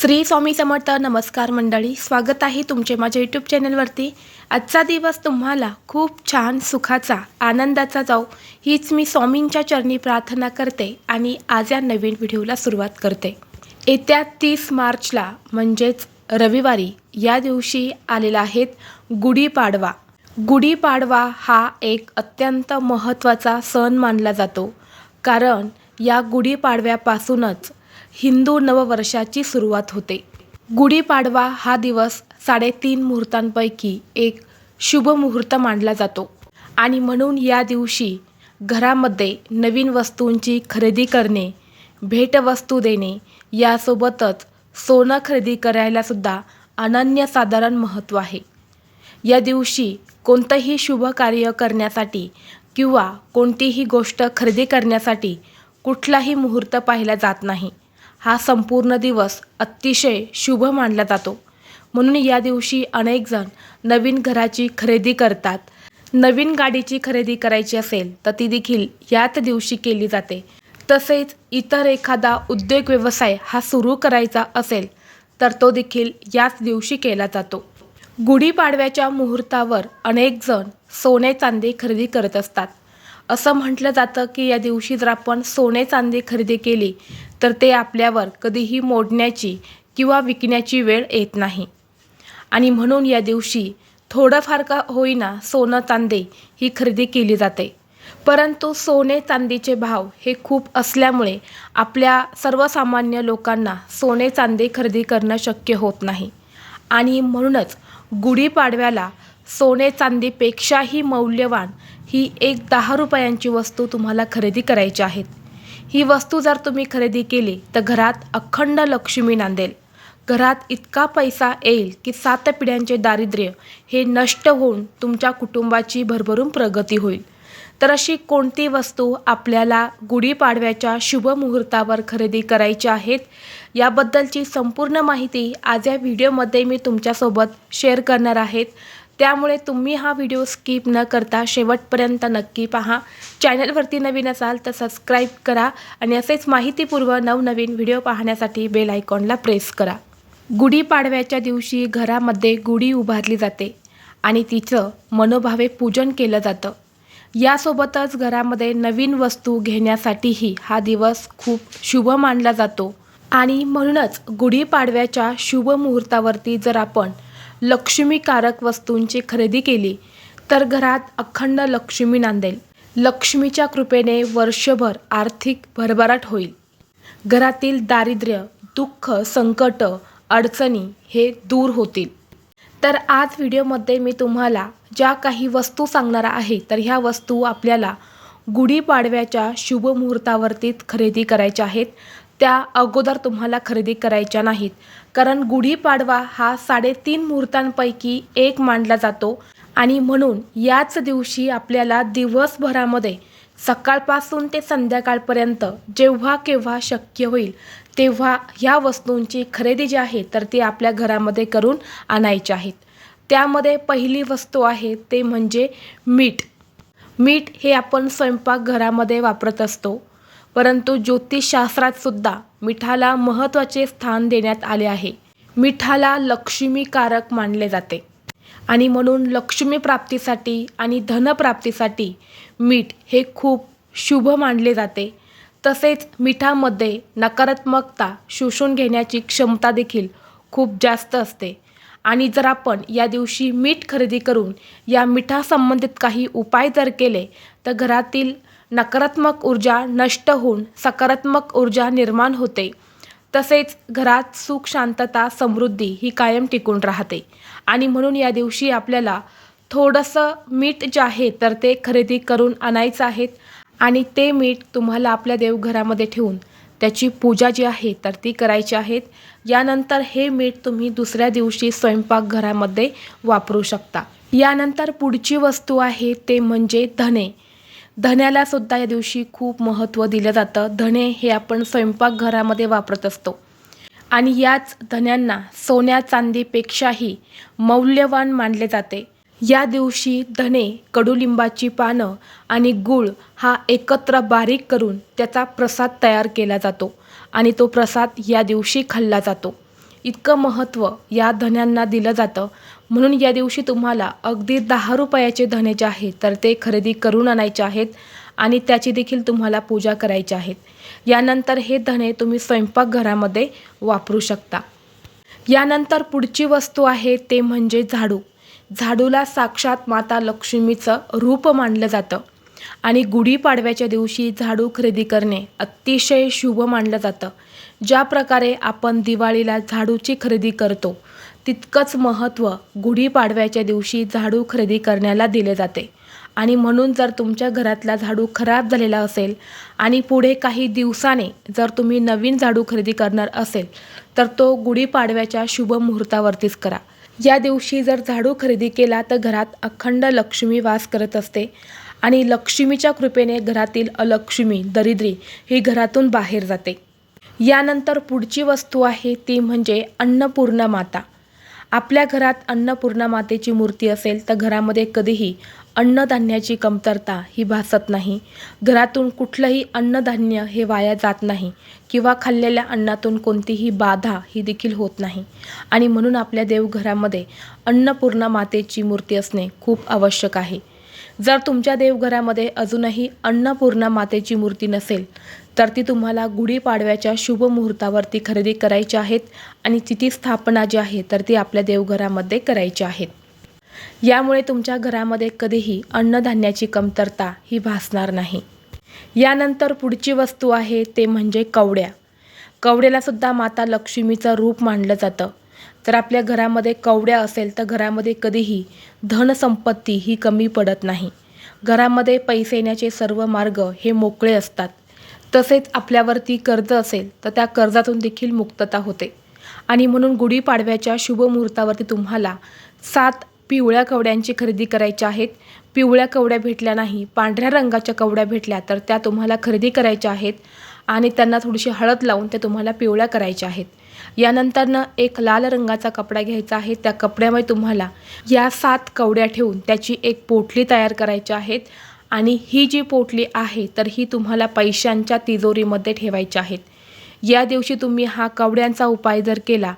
श्री स्वामी समर्थ नमस्कार मंडळी स्वागत आहे तुमचे माझ्या यूट्यूब चॅनलवरती आजचा दिवस तुम्हाला खूप छान सुखाचा आनंदाचा जाऊ हीच मी स्वामींच्या चरणी प्रार्थना करते आणि आज या नवीन व्हिडिओला सुरुवात करते. येत्या तीस मार्चला म्हणजेच रविवारी या दिवशी आलेला आहेत गुढीपाडवा. गुढीपाडवा हा एक अत्यंत महत्त्वाचा सण मानला जातो. कारण या गुढीपाडव्यापासूनच हिंदू नववर्षाची सुरुवात होते. गुढीपाडवा हा दिवस साडेतीन मुहूर्तांपैकी एक शुभ मुहूर्त मानला जातो. आणि म्हणून या दिवशी घरामध्ये नवीन वस्तूंची खरेदी करणे भेटवस्तू देणे यासोबतच सोनं खरेदी करायलासुद्धा अनन्यसाधारण महत्त्व आहे. या दिवशी कोणतंही शुभ कार्य करण्यासाठी किंवा कोणतीही गोष्ट खरेदी करण्यासाठी कुठलाही मुहूर्त पाहिला जात नाही. हा संपूर्ण दिवस अतिशय शुभ मानला जातो. म्हणून या दिवशी अनेकजण नवीन घराची खरेदी करतात. नवीन गाडीची खरेदी करायची असेल तर ती देखील याच दिवशी केली जाते. तसेच इतर एखादा उद्योग व्यवसाय हा सुरू करायचा असेल तर तो देखील याच दिवशी केला जातो. गुढीपाडव्याच्या मुहूर्तावर अनेकजण सोने चांदी खरेदी करत असतात. असं म्हटलं जातं की या दिवशी जर आपण सोने चांदी खरेदी केली तर ते आपल्यावर कधीही मोडण्याची किंवा विकण्याची वेळ येत नाही. आणि म्हणून या दिवशी थोडंफार का होईना सोनं चांदी ही खरेदी केली जाते. परंतु सोने चांदीचे भाव हे खूप असल्यामुळे आपल्या सर्वसामान्य लोकांना सोने चांदी खरेदी करणं शक्य होत नाही. आणि म्हणूनच गुढीपाडव्याला सोने चांदीपेक्षाही मौल्यवान ही एक दहा रुपयांची वस्तू तुम्हाला खरेदी करायची आहेत ही वस्तू जर तुम्ही खरेदी केली तर घरात अखंड लक्ष्मी नांदेल. घरात इतका पैसा येईल की सात पिढ्यांचे दारिद्र्य हे नष्ट होऊन तुमच्या कुटुंबाची भरभरून प्रगती होईल. तर अशी कोणती वस्तू आपल्याला गुढीपाडव्याच्या शुभ मुहूर्तावर खरेदी करायची आहेत याबद्दलची संपूर्ण माहिती आज या व्हिडिओमध्ये मी तुमच्यासोबत शेअर करणार आहेत त्यामुळे तुम्ही हा व्हिडिओ स्किप न करता शेवटपर्यंत नक्की पहा. चॅनलवरती नवीन असाल तर सबस्क्राईब करा आणि असेच माहितीपूर्व नवनवीन व्हिडिओ पाहण्यासाठी बेल आयकॉनला प्रेस करा. गुढीपाडव्याच्या दिवशी घरामध्ये गुढी उभारली जाते आणि तिचं मनोभावे पूजन केलं जातं. यासोबतच घरामध्ये नवीन वस्तू घेण्यासाठीही हा दिवस खूप शुभ मानला जातो. आणि म्हणूनच गुढीपाडव्याच्या शुभ मुहूर्तावरती जर आपण लक्ष्मीकारक वस्तूंची खरेदी केली तर घरात अखंड लक्ष्मी नांदेल. लक्ष्मीच्या कृपेने वर्षभर आर्थिक भरभराट होईल. घरातील दारिद्र्य दुःख संकट अडचणी हे दूर होतील. तर आज व्हिडिओमध्ये मी तुम्हाला ज्या काही वस्तू सांगणार आहे तर ह्या वस्तू आपल्याला गुढीपाडव्याच्या शुभ मुहूर्तावरतीत खरेदी करायच्या आहेत. त्या अगोदर तुम्हाला खरेदी करायच्या नाहीत. कारण गुढीपाडवा हा साडेतीन मुहूर्तांपैकी एक मानला जातो आणि म्हणून याच दिवशी आपल्याला दिवसभरामध्ये सकाळपासून ते संध्याकाळपर्यंत जेव्हा केव्हा शक्य होईल तेव्हा ह्या वस्तूंची खरेदी जी आहे तर ती आपल्या घरामध्ये करून आणायची आहेत. त्यामध्ये पहिली वस्तू आहे ते म्हणजे मीठ. मीठ हे आपण स्वयंपाकघरामध्ये वापरत असतो. परंतु ज्योतिषशास्त्रात सुद्धा मिठाला महत्त्वाचे स्थान देण्यात आले आहे. मिठाला लक्ष्मीकारक मानले जाते. आणि म्हणून लक्ष्मी प्राप्तीसाठी आणि धनप्राप्तीसाठी मीठ हे खूप शुभ मानले जाते. तसेच मिठामध्ये नकारात्मकता शोषून घेण्याची क्षमता देखील खूप जास्त असते. आणि जर आपण या दिवशी मीठ खरेदी करून या मिठासंबंधित काही उपाय जर केले तर घरातील नकारात्मक ऊर्जा नष्ट होऊन सकारात्मक ऊर्जा निर्माण होते. तसेच घरात सुख शांतता समृद्धी ही कायम टिकून राहते. आणि म्हणून या दिवशी आपल्याला थोडंसं मीठ जे आहे तर ते खरेदी करून आणायचं आहेत आणि ते मीठ तुम्हाला आपल्या देवघरामध्ये ठेवून त्याची पूजा जी आहे तर ती करायची आहेत यानंतर हे मीठ तुम्ही दुसऱ्या दिवशी स्वयंपाकघरामध्ये वापरू शकता. यानंतर पुढची वस्तू आहे ते म्हणजे धने. धण्याला सुद्धा या दिवशी खूप महत्त्व दिलं जातं. धणे हे आपण स्वयंपाकघरामध्ये वापरत असतो. आणि याच धण्यांना सोन्या चांदीपेक्षाही मौल्यवान मानले जाते. या दिवशी धने कडुलिंबाची पानं आणि गूळ हा एकत्र बारीक करून त्याचा प्रसाद तयार केला जातो आणि तो प्रसाद या दिवशी खाल्ला जातो. इतकं महत्त्व या धन्यांना दिलं जातं. म्हणून या दिवशी तुम्हाला अगदी दहा रुपयाचे धने जे आहेत तर ते खरेदी करून आणायचे आहेत आणि त्याची देखील तुम्हाला पूजा करायची आहेत यानंतर हे धने तुम्ही स्वयंपाकघरामध्ये वापरू शकता. यानंतर पुढची वस्तू आहे ते म्हणजे झाडू. झाडूला साक्षात माता लक्ष्मीचं रूप मानलं जातं आणि गुढीपाडव्याच्या दिवशी झाडू खरेदी करणे अतिशय शुभ मानलं जातं. ज्या प्रकारे आपण दिवाळीला झाडूची खरेदी करतो तितकंच महत्त्व गुढीपाडव्याच्या दिवशी झाडू खरेदी करण्याला दिले जाते. आणि म्हणून जर तुमच्या घरातला झाडू खराब झालेला असेल आणि पुढे काही दिवसाने जर तुम्ही नवीन झाडू खरेदी करणार असेल तर तो गुढीपाडव्याच्या शुभ मुहूर्तावरतीच करा. या दिवशी जर झाडू खरेदी केला तर घरात अखंड लक्ष्मी वास करत असते आणि लक्ष्मीच्या कृपेने घरातील अलक्ष्मी दरिद्री ही घरातून बाहेर जाते. यानंतर पुढची वस्तू आहे ती म्हणजे अन्नपूर्णा माता. आपल्या घरात अन्नपूर्णा मातेची मूर्ती असेल तर घरामध्ये कधीही अन्नधान्याची कमतरता ही भासत नाही. घरातून कुठलंही अन्नधान्य हे वाया जात नाही किंवा खाल्लेल्या अन्नातून कोणतीही बाधा ही देखील होत नाही. आणि म्हणून आपल्या देवघरामध्ये अन्नपूर्णा मातेची मूर्ती असणे खूप आवश्यक आहे. जर तुमच्या देवघरामध्ये अजूनही अन्नपूर्णा मातेची मूर्ती नसेल तर ती तुम्हाला गुढीपाडव्याच्या शुभ मुहूर्तावरती खरेदी करायची आहेत आणि तिची स्थापना जी आहे तर ती आपल्या देवघरामध्ये करायची आहेत. यामुळे तुमच्या घरामध्ये कधीही अन्नधान्याची कमतरता ही भासणार नाही. यानंतर पुढची वस्तू आहे ते म्हणजे कवड्या. कवड्यालासुद्धा माता लक्ष्मीचं रूप मानलं जातं. तर आपल्या घरामध्ये कवड्या असेल तर घरामध्ये कधीही धनसंपत्ती ही कमी पडत नाही. घरामध्ये पैसे येण्याचे सर्व मार्ग हे मोकळे असतात. तसेच आपल्यावरती कर्ज असेल तर त्या कर्जातून देखील मुक्तता होते. आणि म्हणून गुढीपाडव्याच्या शुभ मुहूर्तावरती तुम्हाला सात पिवळ्या कवड्यांची खरेदी करायच्या आहेत. पिवळ्या कवड्या भेटल्या नाही पांढऱ्या रंगाच्या कवड्या भेटल्या तर त्या तुम्हाला खरेदी करायच्या आहेत. आणि त्यांना थोडीशी हळद लावून त्या तुम्हाला पिवळ्या करायच्या आहेत. यानंतरनं एक लाल रंगाचा कपडा घ्यायचा आहे. त्या कपड्यामध्ये तुम्हाला या सात कवड्या ठेवून त्याची एक पोटली तयार करायची आहेत. आणि ही जी पोटली आहे तर ही तुम्हाला पैशांच्या तिजोरीमध्ये ठेवायची आहेत. या दिवशी तुम्ही हा कवड्यांचा उपाय जर केला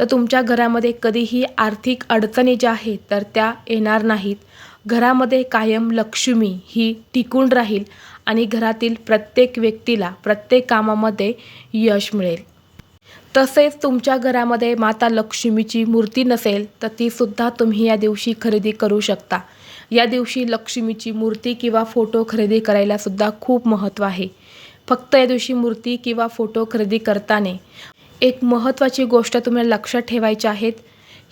तर तुमच्या घरामध्ये कधीही आर्थिक अडचणी ज्या आहेत तर त्या येणार नाहीत. घरामध्ये कायम लक्ष्मी ही टिकून राहील आणि घरातील प्रत्येक व्यक्तीला प्रत्येक कामामध्ये यश मिळेल. तसेच तुमच्या घरामध्ये माता लक्ष्मीची मूर्ती नसेल तर तीसुद्धा तुम्ही या दिवशी खरेदी करू शकता. या दिवशी लक्ष्मीची मूर्ती किंवा फोटो खरेदी करायला सुद्धा खूप महत्त्व आहे. फक्त या दिवशी मूर्ती किंवा फोटो खरेदी करताना एक महत्त्वाची गोष्ट तुम्हाला लक्षात ठेवायची आहेत.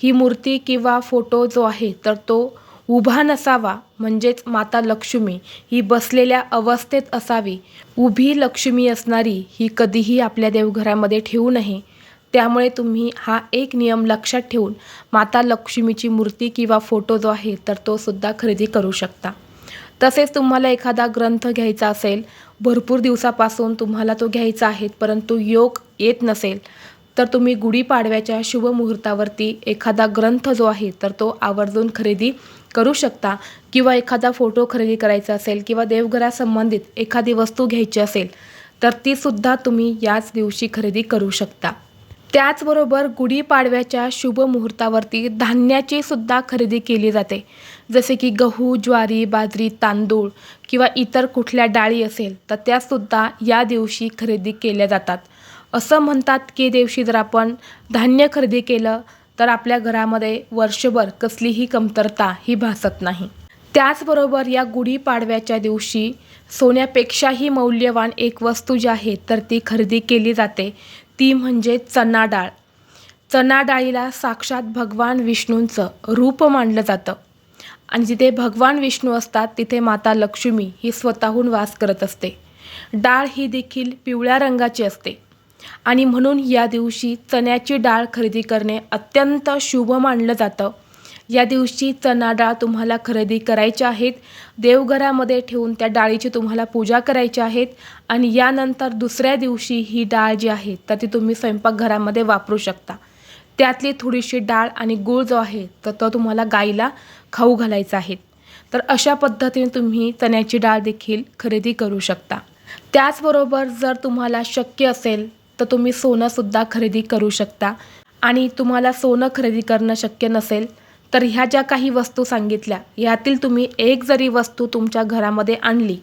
ही मूर्ती किंवा फोटो जो आहे तर तो उभा नसावा म्हणजेच माता लक्ष्मी ही बसलेल्या अवस्थेत असावी. उभी लक्ष्मी असणारी ही कधीही आपल्या देवघरामध्ये ठेवू नये. त्यामुळे तुम्ही हा एक नियम लक्षात ठेवून माता लक्ष्मीची मूर्ती किंवा फोटो जो आहे तर तो सुद्धा खरेदी करू शकता. तसेच तुम्हाला एखादा ग्रंथ घ्यायचा असेल भरपूर दिवसापासून तुम्हाला तो घ्यायचा आहे परंतु योग येत नसेल तर तुम्ही गुढीपाडव्याच्या शुभ मुहूर्तावरती एखादा ग्रंथ जो आहे तर तो आवर्जून खरेदी करू शकता. किंवा एखादा फोटो खरेदी करायचा असेल किंवा देवघरासंबंधित एखादी वस्तू घ्यायची असेल तर तीसुद्धा तुम्ही याच दिवशी खरेदी करू शकता. त्याचबरोबर गुढीपाडव्याच्या शुभ मुहूर्तावरती धान्याची सुद्धा खरेदी केली जाते. जसे की गहू ज्वारी बाजरी तांदूळ किंवा इतर कुठल्या डाळी असेल तर त्यासुद्धा या दिवशी खरेदी केल्या जातात. असं म्हणतात की दिवशी जर आपण धान्य खरेदी केलं तर आपल्या घरामध्ये वर्षभर कसलीही कमतरता ही भासत नाही. त्याचबरोबर या गुढीपाडव्याच्या दिवशी सोन्यापेक्षाही मौल्यवान एक वस्तू जी आहे तर ती खरेदी केली जाते. ती म्हणजे चना डाळ चना डाळीला साक्षात भगवान विष्णूंचं रूप मानलं जातं. आणि जिथे भगवान विष्णू असतात तिथे माता लक्ष्मी ही स्वतःहून वास करत असते. डाळ ही देखील पिवळ्या रंगाची असते. आणि म्हणून या दिवशी चण्याची डाळ खरेदी करणे अत्यंत शुभ मानलं जातं. या दिवशी चना डाळ तुम्हाला खरेदी करायच्या आहेत. देवघरामध्ये ठेवून त्या डाळीची तुम्हाला पूजा करायची आहेत. आणि यानंतर दुसऱ्या दिवशी ही डाळ जी आहे तर ती तुम्ही स्वयंपाकघरामध्ये वापरू शकता. त्यातली थोडीशी डाळ आणि गूळ जो आहे तर तो तुम्हाला गाईला खाऊ घालायचा आहे. तर अशा पद्धतीने तुम्ही चण्याची डाळ देखील खरेदी करू शकता. त्याचबरोबर जर तुम्हाला शक्य असेल तर तुम्ही सोनंसुद्धा खरेदी करू शकता. आणि तुम्हाला सोनं खरेदी करणं शक्य नसेल तर ह्या ज्या काही वस्तू सांगितल्या यातील तुम्ही एक जरी वस्तू तुमच्या घरामध्ये आणली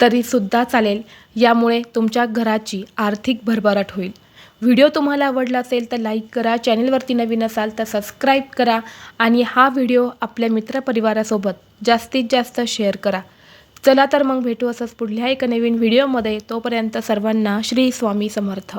तरीसुद्धा चालेल. यामुळे तुमच्या घराची आर्थिक भरभराट होईल. व्हिडिओ तुम्हाला आवडला असेल तर लाईक करा चॅनलवरती नवीन असाल तर सबस्क्राईब करा आणि हा व्हिडिओ आपल्या मित्रपरिवारासोबत जास्तीत जास्त शेअर करा. चला तर मग भेटू असंच पुढल्या एका नवीन व्हिडिओमध्ये. तोपर्यंत सर्वांना श्री स्वामी समर्थ.